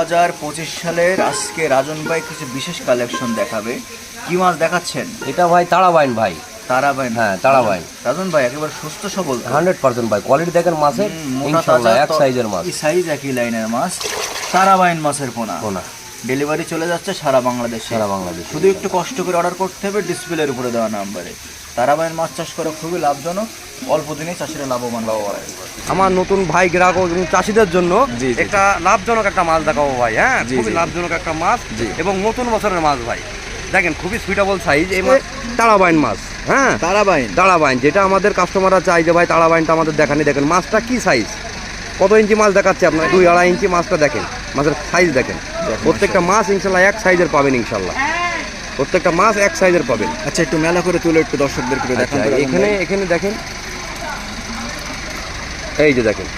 হাজার পঁচিশ সালের আজকে রাজন ভাই কিছু বিশেষ কালেকশন দেখাবে। কি মাছ দেখাচ্ছেন? এটা ভাই তারাবাইন ভাই। তারাবাইন। হ্যাঁ, তারাবাইন। রাজন ভাই একেবারে সুস্থ সবল? হান্ড্রেড পার্সেন্ট ভাই। কোয়ালিটি দেখেন মাছের তাজা এক সাইজের মাছ। এই সাইজ একই লাইনের মাছ। তারাবাইন মাছের পোনা। পোনা। ডেলিভারি চলে যাচ্ছে সারা বাংলাদেশ। সারা বাংলাদেশ। শুধু একটু কষ্ট করে অর্ডার করতে হবে ডিসপ্লের উপরে দেওয়া নাম্বারে তারাবাইন মাছ চাষ করা খুবই লাভজনক অল্প দিনেই চাষিরা লাভবান লাভ হয় আমার নতুন ভাই গ্রাহক এবং চাষিদের জন্য একটা লাভজনক একটা মাছ দেখাবো ভাই হ্যাঁ? খুবই লাভজনক একটা মাছ এবং নতুন বছরের মাছ ভাই। দেখেন খুবই সুইটেবল সাইজ এই মাছ। তারাবাইন মাছ হ্যাঁ? তারাবাইন। তারাবাইন যেটা আমাদের কাস্টমাররা চাই যে ভাই তারাবাইনটা আমাদের দেখানি দেখেন মাছটা কি সাইজ কত ইঞ্চি মাছ দেখাচ্ছে আপনার? দুই আড়াই ইঞ্চি মাছটা দেখেন। মাছের সাইজ দেখেন। প্রত্যেকটা মাছ ইনশাল্লাহ এক সাইজের পাবেন ইনশাল্লাহ। প্রত্যেকটা মাছ এক সাইজের পাবেন। আচ্ছা একটু মেলা করে তুলে একটু দর্শকদেরকে দেখান আচ্ছা, এখানে এখানে দেখেন। এই যে দেখেন।